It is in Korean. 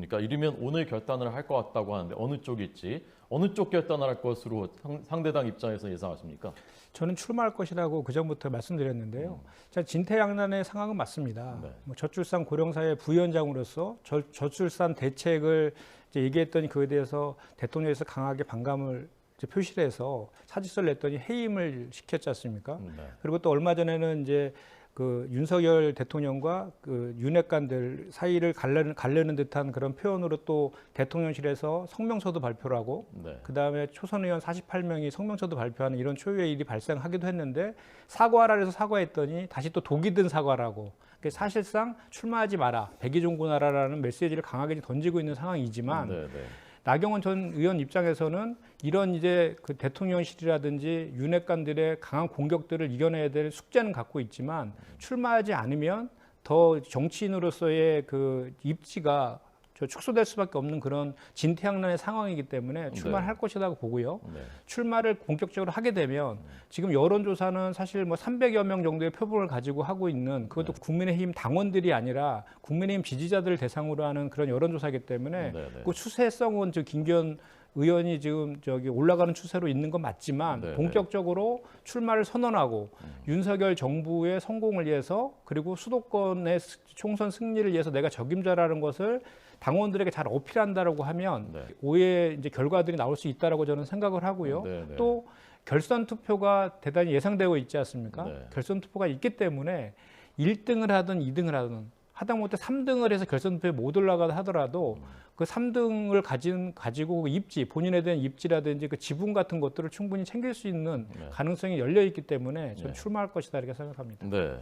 그러니까 이르면 오늘 결단을 할 것 같다고 하는데 어느 쪽일지 어느 쪽 결단을 할 것으로 상- 상대당 입장에서 예상하십니까? 저는 출마할 것이라고 그 전부터 말씀드렸는데요. 자, 진퇴양난의 상황은 맞습니다. 네. 뭐 저출산 고령사회 부위원장으로서 저, 저출산 대책을 이제 얘기했더니 그에 대해서 대통령에서 강하게 반감을 표시를 해서 사직서를 냈더니 해임을 시켰지 않습니까? 네. 그리고 또 얼마 전에는 이제 그 윤석열 대통령과 그 윤핵관들 사이를 갈르는, 갈르는 듯한 그런 표현으로 또 대통령실에서 성명서도 발표를 하고 네. 그 다음에 초선 의원 48명이 성명서도 발표하는 이런 초유의 일이 발생하기도 했는데 사과하라 해서 사과했더니 다시 또 독이 든 사과라고 그러니까 사실상 출마하지 마라 백의종군하라라는 메시지를 강하게 던지고 있는 상황이지만 네, 네. 나경원 전 의원 입장에서는 이런 이제 그 대통령실이라든지 윤핵관들의 강한 공격들을 이겨내야 될 숙제는 갖고 있지만 출마하지 않으면 더 정치인으로서의 그 입지가 저 축소될 수밖에 없는 그런 진퇴양난의 상황이기 때문에 네. 할 것이라고 보고요. 네. 출마를 본격적으로 하게 되면 지금 여론조사는 사실 뭐 300여 명 정도의 표본을 가지고 하고 있는 그것도 국민의힘 당원들이 아니라 국민의힘 지지자들을 대상으로 하는 그런 여론조사이기 때문에 네, 네. 그 추세성은 저 김기현 의원이 지금 저기 올라가는 추세로 있는 건 맞지만 네, 네. 본격적으로 출마를 선언하고 윤석열 정부의 성공을 위해서 그리고 수도권의 스- 총선 승리를 위해서 내가 적임자라는 것을 당원들에게 잘 어필한다라고 하면 네. 오해 이제 결과들이 나올 수 있다라고 저는 생각을 하고요. 네, 네. 또 결선 투표가 대단히 예상되고 있지 않습니까? 네. 결선 투표가 있기 때문에 1등을 하든 2등을 하든 하다못해 3등을 해서 결선 투표에 못 올라가다 하더라도 음. 그 3등을 가진 가지고 그 입지 본인에 대한 입지라든지 그 지분 같은 것들을 충분히 챙길 수 있는 네. 가능성이 열려 있기 때문에 저는 네. 출마할 것이다 이렇게 생각합니다. 네.